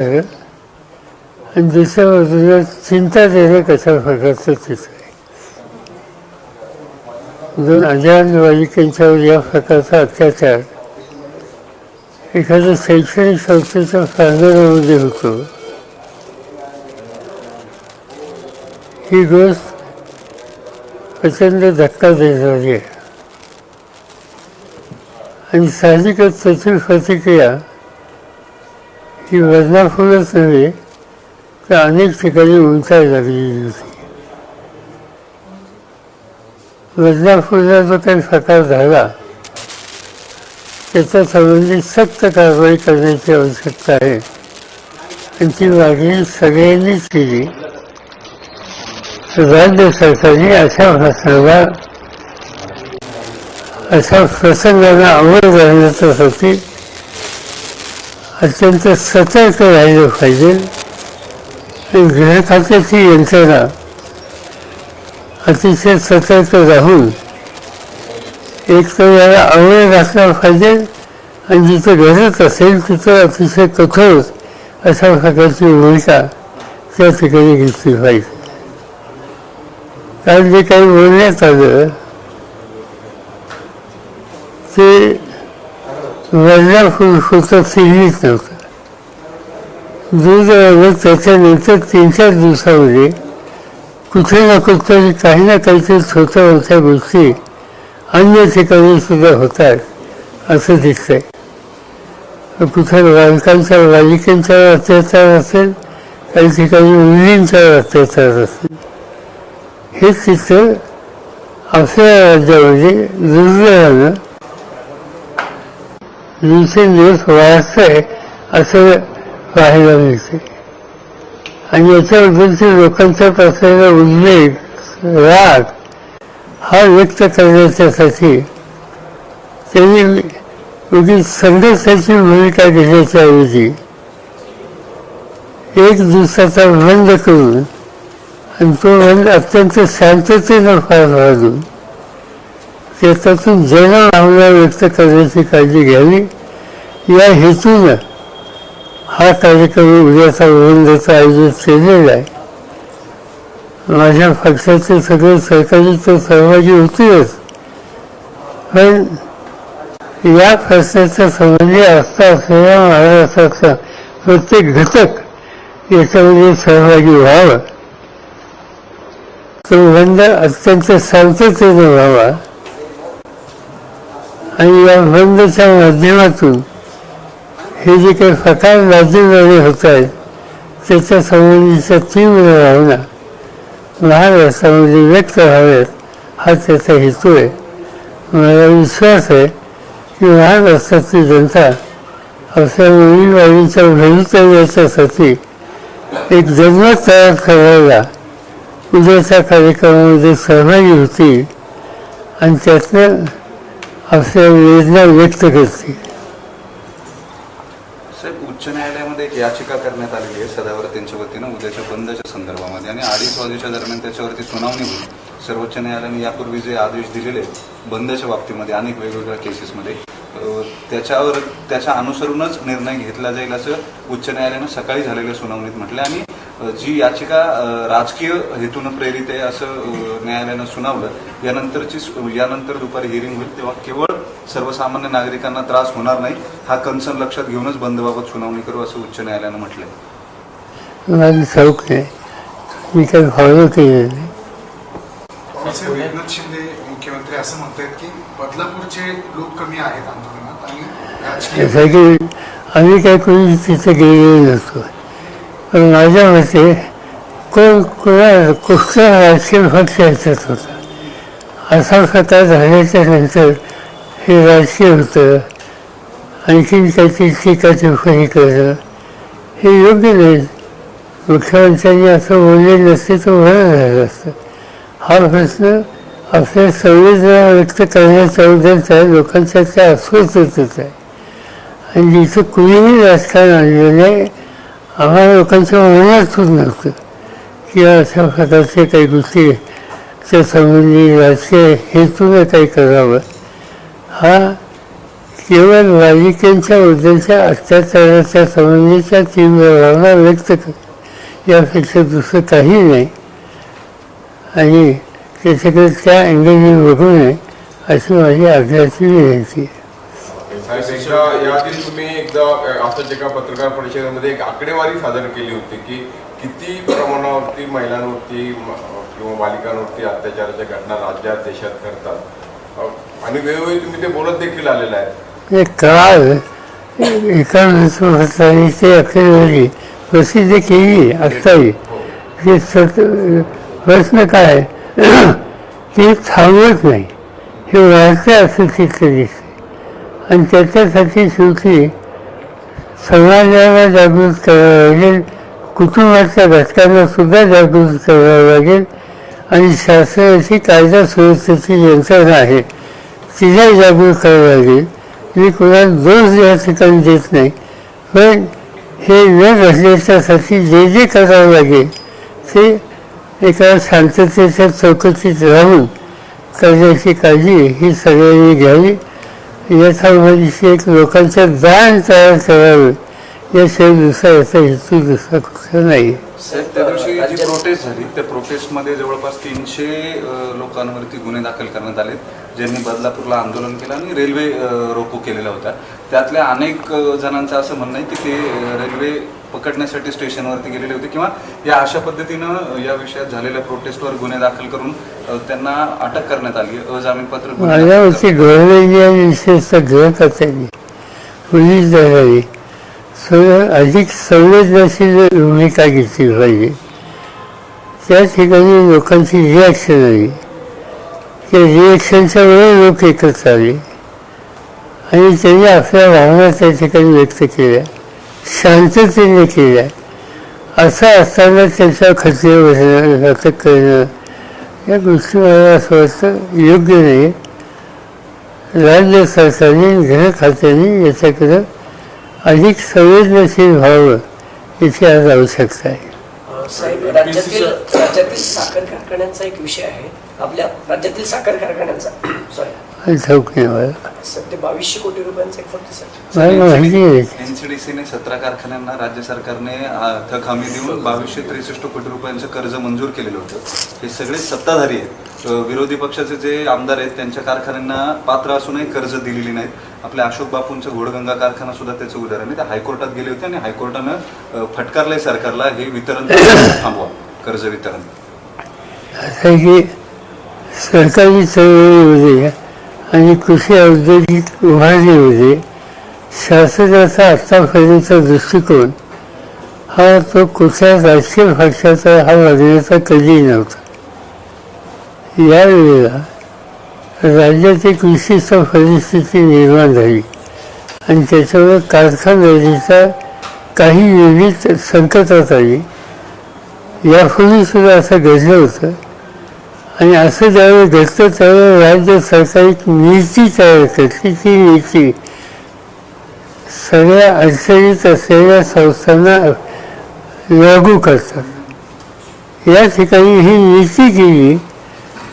आणि दुसऱ्या बाजूला चिंता देणं कशा प्रकारचं चित्र आहे दोन अजान बालिकांच्यावर या प्रकारचा अत्याचार एखाद्या शैक्षणिक संस्थेच्या प्रांगणामध्ये होतो ही गोष्ट प्रचंड धक्का देणारी आहे आणि साहजिकच त्याची प्रतिक्रिया ही बदनापूरच नव्हे तर अनेक ठिकाणी उंचायला लागलेली होती बदनापूरला जो काही प्रकार झाला त्याच्या संबंधित सक्त कारवाई करण्याची आवश्यकता आहे. आणि ती मागणी सगळ्यांनीच केली. राज्य सरकारने अशा प्रसंगाला अशा प्रसंगाला आवड घालण्याच्यासाठी अत्यंत सतर्क राहिलं पाहिजे. आणि गृह खात्याची यंत्रणा अतिशय सतर्क राहून एक तर याला आवड घातला पाहिजे आणि जिथं गरज असेल तिथं अतिशय कठोर अशा प्रकारची भूमिका त्या ठिकाणी घेतली पाहिजे. कारण जे काही बोलण्यात आलं ते वडिलांपूर होतं फिरलीच नव्हतं. दुर्दैवानं त्याच्यानंतर तीन चार दिवसामध्ये कुठे ना कुठेतरी काही ना काहीतरी छोट्या मोठ्या गोष्टी अन्य ठिकाणी सुद्धा होतात असं दिसतंय. कुठे बालकांचा बालिकांच्यावर अत्याचार असेल काही ठिकाणी मुलींचा अत्याचार असेल हे चित्र आपल्या राज्यामध्ये दुर्दैवानं दिवसेंदिवस आहे असं पाहायला मिळते. आणि याच्याबद्दलचे लोकांचा असलेला उद्वेग राग हा व्यक्त करण्याच्यासाठी त्यांनी उगीच संघर्षाची भूमिका घेण्याच्या ऐवजी एक दिवसाचा बंद करून आणि तो बंद अत्यंत शांततेनं पार पाडून त्याच्यातून जनभावना व्यक्त करण्याची काळजी घ्यावी. या हेतूनं हा कार्यक्रम उद्याचा बंदचं आयोजित केलेला आहे. माझ्या पक्षाचे सगळे सहकारी तो सहभागी होतीलच. पण या प्रश्नाच्या संबंधी आस्था असलेल्या महाराष्ट्राचा प्रत्येक घटक याच्यामध्ये सहभागी व्हावा. तो बंद अत्यंत शांततेने व्हावा. आणि या बंदच्या माध्यमातून हे जे काही प्रकार राज्यद्वारे होत आहेत त्याच्या संबंधीच्या तीव्र भावना महाराष्ट्रामध्ये व्यक्त व्हाव्यात हा त्याचा हेतू आहे. मला विश्वास आहे की महाराष्ट्रातली जनता अशा आपल्या मुलीवाडीच्या भवितव्याच्यासाठी एक जन्मत तयार करायला उद्याच्या कार्यक्रमामध्ये सहभागी होतील आणि त्यातनं असे वेदना व्यक्त करते. साहेब उच्च न्यायालयामध्ये एक याचिका करण्यात आलेली आहे सदावर त्यांच्या वतीनं उद्याच्या बंदच्या संदर्भामध्ये. आणि अडीच वाजेच्या दरम्यान त्याच्यावरती सुनावणी होईल. सर्वोच्च न्यायालयाने यापूर्वी जे आदेश दिलेले बंदच्या बाबतीमध्ये अनेक वेगवेगळ्या केसेसमध्ये त्याच्यावर त्याच्या अनुसरूनच निर्णय घेतला जाईल असं उच्च न्यायालयानं सकाळी झालेल्या सुनावणीत म्हटलं आणि जी याचिका राजकीय हेतून प्रेरित आहे असं न्यायालयानं सुनावलं यानंतरची यानंतर दुपारी हिअरिंग होईल तेव्हा केवळ सर्वसामान्य नागरिकांना त्रास होणार नाही हा कन्सर्न लक्षात घेऊनच बंदबाबत सुनावणी करू असं उच्च न्यायालयानं म्हटलंय. ठाऊक आहे. मी काही फॉलो केलेलं नाही. मुख्यमंत्री असं म्हणतायत की बदलापूरचे लोक कमी आहेत आंदोलनात आणि राजकीय आम्ही काय कोणी तिथे गेलेलो नसतो. पण माझ्या मते कोण कोणा कुठला राजकीय पक्ष याच्यात होता असा प्रकार झाल्याच्यानंतर हे राजकीय होतं आणखीन त्याची टीका टिप्पणी करणं हे योग्य नाही. मुख्यमंत्र्यांनी असं बोलले नसते तर बरं झालं असतं. हा प्रश्न आपल्या संवेदना व्यक्त करण्याच्या आहे लोकांच्या त्या अस्वस्थतेच आहे आणि जिथं कुणीही राजकारण आणलं नाही आम्हाला लोकांच्या मनातच नव्हतं की अशा प्रकारचे काही गोष्टी त्या संबंधी राजकीय हेतूनं काही करावं. हा केवळ राजकीयांच्या उद्याच्या अत्याचाराच्या संबंधीच्या तीव्र भावना व्यक्त कर यापेक्षा दुसरं काही नाही. आणि त्याच्याकडे त्या अँगलने बघू नये अशी माझी आग्रहाची विनंती आहे याआधी तुम्ही एकदा असंच एका पत्रकार परिषदेमध्ये एक आकडेवारी सादर केली होती की किती प्रमाणावरती महिलांवरती किंवा बालिकांवरती अत्याचाराच्या घटना राज्यात देशात घडतात? अ, आणि वेळोवेळी तुम्ही ते बोलत देखील आलेले आहेत. हे काल एका वृत्तपत्राने ते आकडेवारी प्रसिद्ध केली आत्ताही हे. प्रश्न काय ते थांबत नाही. हे वाढते असं चित्र दिसते आणि त्याच्यासाठी शेवटी समाजाला जागृत करावं लागेल कुटुंबाच्या घटकांना सुद्धा जागृत करावं लागेल आणि शासनाची कायदा सुरक्षेची यंत्रणा आहे तिला जागृत करावं लागेल. मी कोणाला दोष या ठिकाणी देत नाही पण हे न घडल्याच्यासाठी जे जे करावं लागेल ते एका शांततेच्या चौकटीत राहून करण्याची काळजी ही सगळ्यांनी घ्यावी. यथामधीशी एक लोकांचं दान तयार करावं. याशिवाय दुसरा याचा हेतू दुसरा कुठला नाही. साहेब त्या दिवशी जी प्रोटेस्ट झाली त्या प्रोटेस्टमध्ये जवळपास तीनशे लोकांवरती गुन्हे दाखल करण्यात आले. ज्यांनी बदलापूरला आंदोलन केलं आणि रेल्वे रोको केलेला होता त्यातल्या अनेक जणांचं असं म्हणणं आहे की ते रेल्वे पकडण्यासाठी स्टेशनवरती गेलेले होते किंवा या अशा पद्धतीनं या विषयात झालेल्या प्रोटेस्टवर गुन्हे दाखल करून त्यांना अटक करण्यात आली. अजामीनपात्र माझ्यावरती गव्हर्नमेंटने आणि विशेषतः गृहकर्त्यांनी पोलीस दलाने सगळं अधिक संवेदनशील भूमिका घेतली पाहिजे. त्या ठिकाणी लोकांची रिॲक्शन आली त्या रिॲक्शनच्या वेळी लोक एकत्र आले. आणि त्यांनी आपल्या भावना त्या ठिकाणी व्यक्त केल्या. शांततेने केल्या. असं असताना त्यांच्या खर्च बसणं घातक करणं या गोष्टी मला असं वाटतं योग्य नाही राज्य सरकारने गृह खात्याने याच्याकडं अधिक संवेदनशील व्हावं इथे आज आवश्यकता आहे. साहेब राज्यातील राज्यातील साखर कारखान्यांचा एक विषय आहे. आपल्या राज्यातील साखर कारखान्यांचा सॉरी ठाऊक नाही मला सध्या बावीसशे कोटी रुपयांचा एक फक्त सर मला माहिती आहे एनसीडीसीने सतरा कारखान्यांना राज्य सरकारने आ, थक हमी देऊन बावीसशे त्रेसष्ट कोटी रुपयांचं कर्ज मंजूर केलेलं होतं. हे सगळे सत्ताधारी आहेत. अ, विरोधी पक्षाचे जे आमदार आहेत त्यांच्या कारखान्यांना पात्र असूनही कर्ज दिलेली नाहीत. आपल्या अशोक बापूंचं घोडगंगा कारखाना सुद्धा त्याचं उदाहरण आहे. ते हायकोर्टात गेले होते आणि हायकोर्टानं अ, फटकारलंय सरकारला हे वितरण थांबवा कर्ज वितरण. की सरकारी चळवळीमध्ये आणि कृषी औद्योगिक उभारणीमध्ये शासनाचा आत्तापर्यंतचा दृष्टिकोन हा तो कुठल्या राजकीय पक्षाचा हा वागण्याचा कधीही नव्हता. यावेळेला राज्यात कृषीचा परिस्थिती निर्माण झाली आणि त्याच्यामुळे कारखानदारीचा काही युनिट संकटात आली. यापूर्वी सुद्धा असं घडलं होतं. आणि असं ज्यावेळी घडतं त्यावेळी राज्य सरकार एक नीती तयार करते. ती नीती सगळ्या अडचणीत असलेल्या संस्थांना लागू करतात. या ठिकाणी ही नीती केली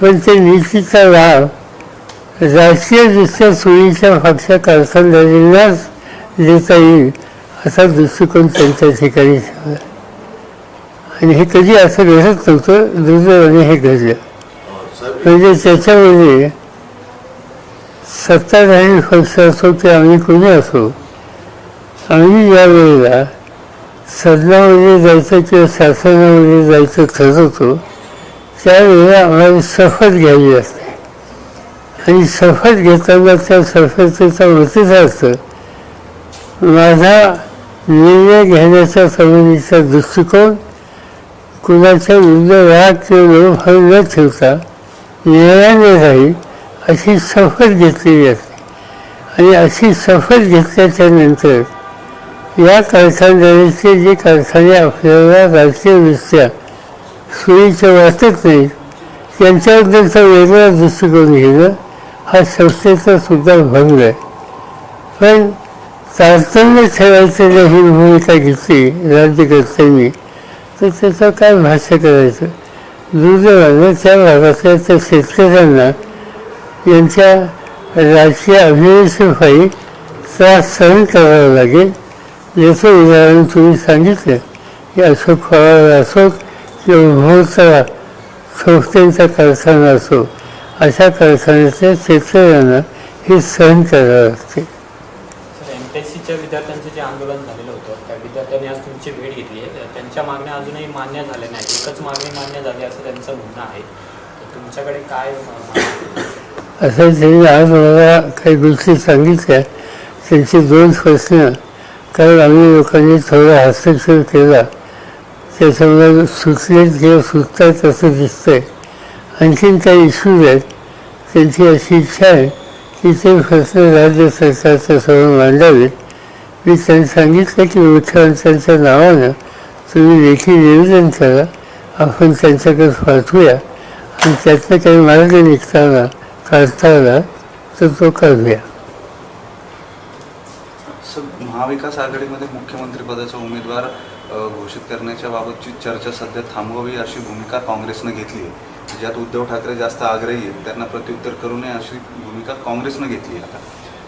पण त्या नीतीचा लाभ राजकीयदृष्ट्या सोयीच्या पक्षा कारखानदारींनाच देता येईल असा दृष्टिकोन त्यांच्या ठिकाणी ठेवला. आणि हे कधी असं घडत नव्हतं दुर्दैवाने हे घडलं. म्हणजे त्याच्यामध्ये सत्ताधारी पक्ष असो की आम्ही कोणी असो आम्ही या वेळेला सदनामध्ये जायचं किंवा शासनामध्ये जायचं ठरवतो त्यावेळेला आम्हाला शपथ घ्यावी लागते. आणि शपथ घेताना त्या शपथेचा अर्थ माझा निर्णय घेण्याच्या संबंधीचा दृष्टिकोन कुणाच्या विरुद्ध राग किंवा लोभभाव न ठेवता न्यायाने राहील अशी सफर घेतलेली असते आणि अशी सफर घेतल्याच्या नंतर या कारखानदारीचे जे कारखाने आपल्याला राजकीयदृष्ट्या सोयीचे वाटत नाहीत त्यांच्याबद्दलचा वेगळा दृष्टिकोन घेणं हा संस्थेचा सुद्धा भंग आहे. पण तारतम्य ठेवायचं ही भूमिका घेतली राज्यकर्त्यांनी तर त्याचं काय भाष्य करायचं? दुर्दैवानं त्या भागातल्या त्या शेतकऱ्यांना यांच्या राजकीय अभिनेषपायी त्रास सहन करावा लागेल याचं उदाहरण तुम्ही सांगितलं की अशोक पवार असो किंवा मोहोळचा संस्थेचा कारखाना असो अशा कारखान्यातल्या शेतकऱ्यांना हे सहन करावं लागते विद्यार्थ्यांचे जे आंदोलन झाले होतं त्या विद्यार्थ्यांनी आज तुमची भेट घेतली आहे त्यांच्या मागण्या अजूनही मान्य झाले नाही एकच मागणी मान्य झाली असं त्यांचं म्हणणं आहे. तर तुमच्याकडे काय असं त्यांनी आज मला काही गोष्टी सांगितल्या. त्यांचे दोन प्रश्न. कारण आम्ही लोकांनी थोडा हस्तक्षेप केला. त्याच्यामुळे सुचलेत किंवा सुचतात असं दिसतंय. आणखीन काही इश्यूज आहेत. त्यांची अशी इच्छा आहे की ते प्रश्न राज्य सरकारच्या समोर मांडावेत. मी त्यांनी सांगितलं की मुख्यमंत्र्यांच्या नावानं तुम्ही लेखी निवेदन करा. आपण त्यांच्याकडे पाठवूया आणि त्यातनं काही मार्ग निघताना काढताना तर तो काढूया. महाविकास आघाडीमध्ये मुख्यमंत्री पदाचा उमेदवार घोषित करण्याच्या बाबतची चर्चा सध्या थांबवावी अशी भूमिका काँग्रेसनं घेतली आहे. ज्यात उद्धव ठाकरे जास्त आग्रही आहेत त्यांना प्रत्युत्तर करू नये अशी भूमिका काँग्रेसनं घेतली आहे आता.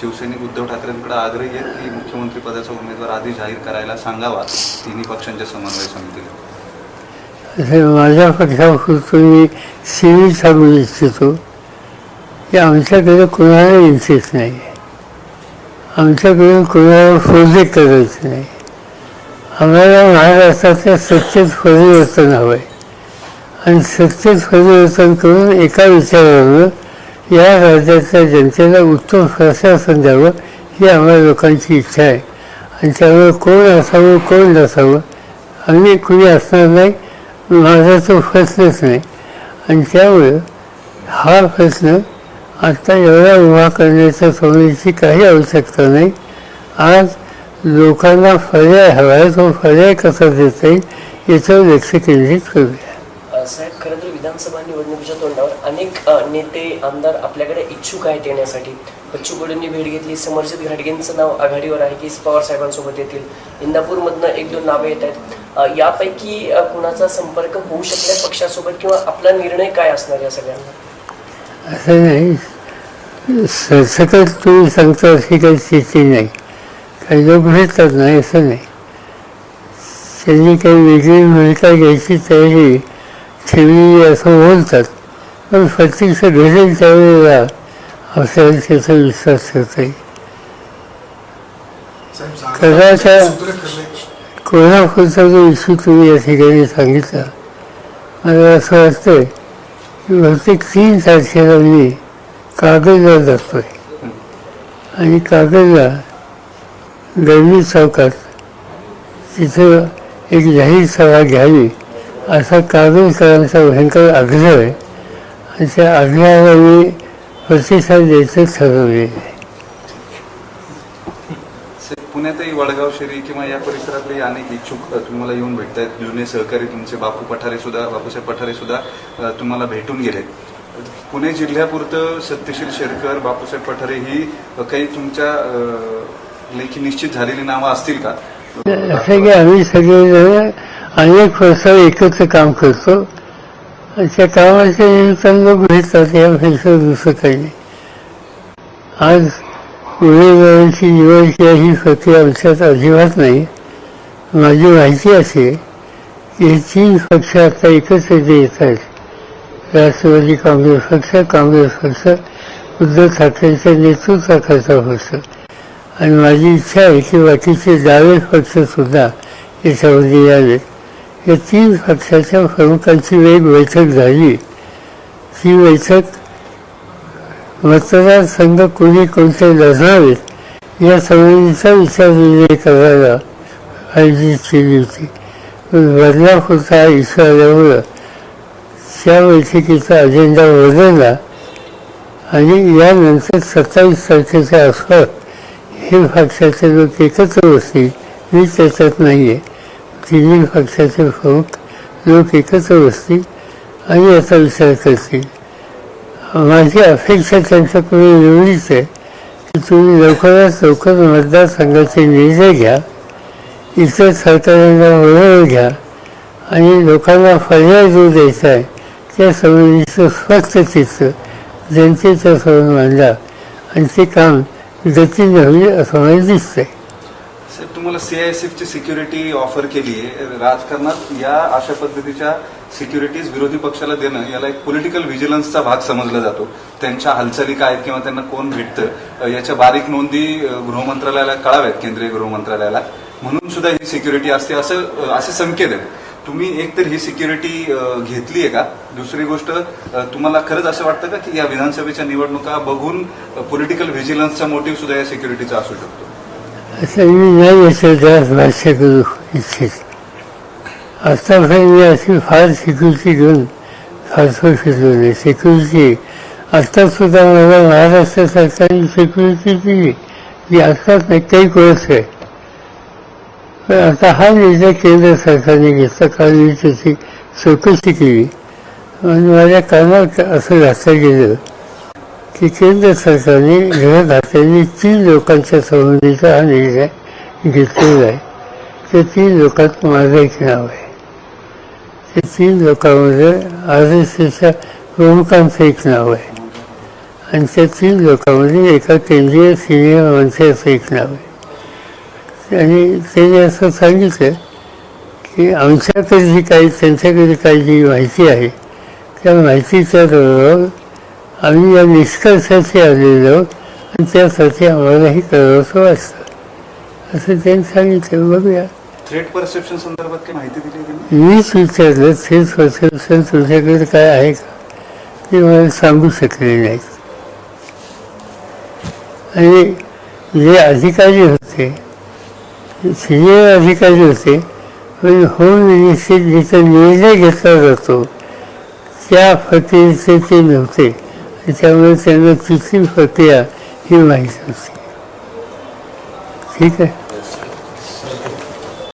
शिवसैनिक उद्धव ठाकरेंकडे आग्रही आहेत की मुख्यमंत्री पदाचा उमेदवार आधी जाहीर करायला सांगावा. तिन्ही पक्षांच्या समन्वय समितीला माझ्या पक्षापुरतं मी सीमित सांगू इच्छितो. की आमच्याकडे कोणाला इंटरेस्ट नाही. आमच्याकडून कोणाला प्रोजेक्ट करायचं नाही. आम्हाला महाराष्ट्राच्या सत्तेत परिवर्तन हवं आहे आणि सत्तेत परिवर्तन करून एका विचारावर या राज्याच्या जनतेला उत्तम प्रशासन द्यावं ही आम्हाला लोकांची इच्छा आहे. आणि त्यामुळे कोण असावं कोण नसावं आम्ही कुणी असणार नाही माझा तो प्रश्नच नाही. आणि त्यामुळे हा प्रश्न आता एवढा उभा करण्याच्या सोडण्याची काही आवश्यकता नाही. आज लोकांना पर्याय हवा आहे तो पर्याय कसा देता येईल याच्यावर लक्ष केंद्रित करूया. साहेब खरं तर विधानसभा निवडणुकीच्या तोंडावर अनेक नेते आमदार आपल्याकडे इच्छुक आहेत येण्यासाठी. बच्चू कडूंनी भेट घेतली समरजित घाटगेंचं नाव आघाडीवर आहे की पवार साहेबांसोबत येतील. इंदापूरमधनं एक दोन नावे येत आहेत. यापैकी कुणाचा संपर्क होऊ शकल्या पक्षासोबत किंवा आपला निर्णय काय असणार या सगळ्यांना असं नाही. सरसकट तुम्ही सांगता अशी काही स्थिती नाही. काही लोक भेटतात नाही असं नाही. त्यांनी काही वेगळी भूमिका घ्यायची तयारी ठेवली असं बोलतात. पण प्रत्यक्ष घडेल त्यावेळेला आपल्याला त्याचा विश्वास करता येईल ठरलंय. कोल्हापूरचा जो इश्यू तुम्ही या ठिकाणी सांगितला. मला असं वाटतं की बहुतेक तीन तारखेला मी कागदला जातोय. आणि कागदला गरवी चौकात तिथं एक जाहीर सभा घ्यावी असा कागदकरांचा भयंकर आग्रह आहे. आणि त्या आग्रहाला मी प्रतिसाद द्यायचं ठरवले. पुण्यातही वडगाव शहरी किंवा या परिसरातले अनेक इच्छुक तुम्हाला येऊन भेटत आहेत जुने सहकारी तुमचे बापू पठारे सुद्धा बापूसाहेब पठारे सुद्धा तुम्हाला भेटून गेले पुणे जिल्ह्यापुरतं सत्यशील शेरकर बापूसाहेब पठारे ही काही तुमच्या लेखी निश्चित झालेली नावं असतील का? असं की आम्ही सगळेजण अनेक वर्ष एकत्र काम करतो. त्या कामाच्या निमित्तानं लोक भेटतात यापेक्षा दुसरं काही नाही. आज उमेदवारांची निवड किंवा ही प्रक्रिया आमच्यात अजिबात नाही. माझी माहिती अशी आहे की हे तीन पक्ष आता एकत्र येत आहेत. राष्ट्रवादी काँग्रेस पक्ष काँग्रेस पक्ष उद्धव ठाकरेंच्या नेतृत्वाकरता पक्ष. आणि माझी इच्छा आहे की बाकीचे डावे पक्षसुद्धा याच्यामध्ये यावेत. या तीन पक्षाच्या प्रमुखांची एक बैठक झाली. ती बैठक मतदारसंघ कोणी कोणते लढणारेत या संबंधीचा विचार निर्णय करायला आयोजित केली होती. पण बदलापूरचा हा इश्यू आल्यामुळं त्या बैठकीचा अजेंडा बदलला आणि यानंतर सत्तावीस तारखेच्या आसपास हे पक्षाचे लोक एकत्र बसतील मी त्याच्यात नाही आहे तिन्ही पक्षाचे प्रमुख लोक एकत्र बसतील आणि याचा विचार करतील माझी अपेक्षा त्यांच्याकडून एवढीच आहे की तुम्ही लवकरात लवकर मतदारसंघाचे निर्णय घ्या इतर सरकारांना वळवून घ्या आणि लोकांना पर्याय जो द्यायचा आहे त्या संबंधीचं स्वच्छ चित्र जनतेच्या समोर मांडा आणि ते काम गतीने होईल असं मला दिसतंय साहेब तुम्हाला सीआयएसएफची सिक्युरिटी ऑफर केली आहे. राजकारणात या अशा पद्धतीच्या सिक्युरिटीज विरोधी पक्षाला देणं याला एक पॉलिटिकल व्हिजिलन्सचा भाग समजला जातो. त्यांच्या हालचाली काय आहेत किंवा त्यांना कोण भेटतं याच्या बारीक नोंदी गृहमंत्रालयाला कळाव्यात केंद्रीय गृहमंत्रालयाला. म्हणून सुद्धा ही सिक्युरिटी असते असं असे संकेत आहेत. तुम्ही एक तर ही सिक्युरिटी घेतली आहे का? दुसरी गोष्ट तुम्हाला खरंच असं वाटतं का की या विधानसभेच्या निवडणुका बघून पॉलिटिकल व्हिजिलन्सचा मोटिव्ह सुद्धा या सिक्युरिटीचा असू शकतो? असं मी नाही याचं भाष्य करू इच्छित आतापर्यंत मी अशी फार सिक्युरिटी घेऊन फारसं शिकलो नाही सिक्युरिटी आत्तासुद्धा मला महाराष्ट्र सरकारने सिक्युरिटी दिली जी आत्ताच नाही काही कोर्स आहे पण आता हा निर्णय केंद्र सरकारने घेतला कारण मी त्याची चौकशी केली आणि माझ्या कानावर असं घातलं गेलं की केंद्र सरकारने गृहखात्याने तीन लोकांच्या संबंधीचा हा निर्णय घेतलेला आहे त्या तीन लोकांत माझं एक नाव आहे ते तीन लोकांमध्ये आर एस एसच्या प्रमुखांचं एक नाव आहे आणि त्या तीन लोकांमध्ये एका केंद्रीय सिनियर मंत्र्याचं एक नाव आहे आणि त्यांनी असं सांगितलं की आमच्याकडे जी काही त्यांच्याकडे काही जी माहिती आहे त्या माहितीच्या बरोबर आम्ही या निष्कर्षाचे आलेलो आहोत आणि त्यासाठी आम्हालाही करावंसं वाटतं. असं त्यांनी सांगितलं. बघूया. थ्रेट परसेप्शन संदर्भात काही माहिती दिली त्यांनी मीच विचारलं तेच परसेप्शन तुझ्याकडे काय आहे का? ते मला सांगू शकले नाहीत. आणि जे अधिकारी होते सिनियर अधिकारी होते पण होम मिनिस्ट्रीत जिथं निर्णय घेतला जातो त्या प्रक्रियेचे ते नव्हते. त्याच्यामुळे त्यांना तिथली प्रक्रिया ही माहीत असते ठीक आहे?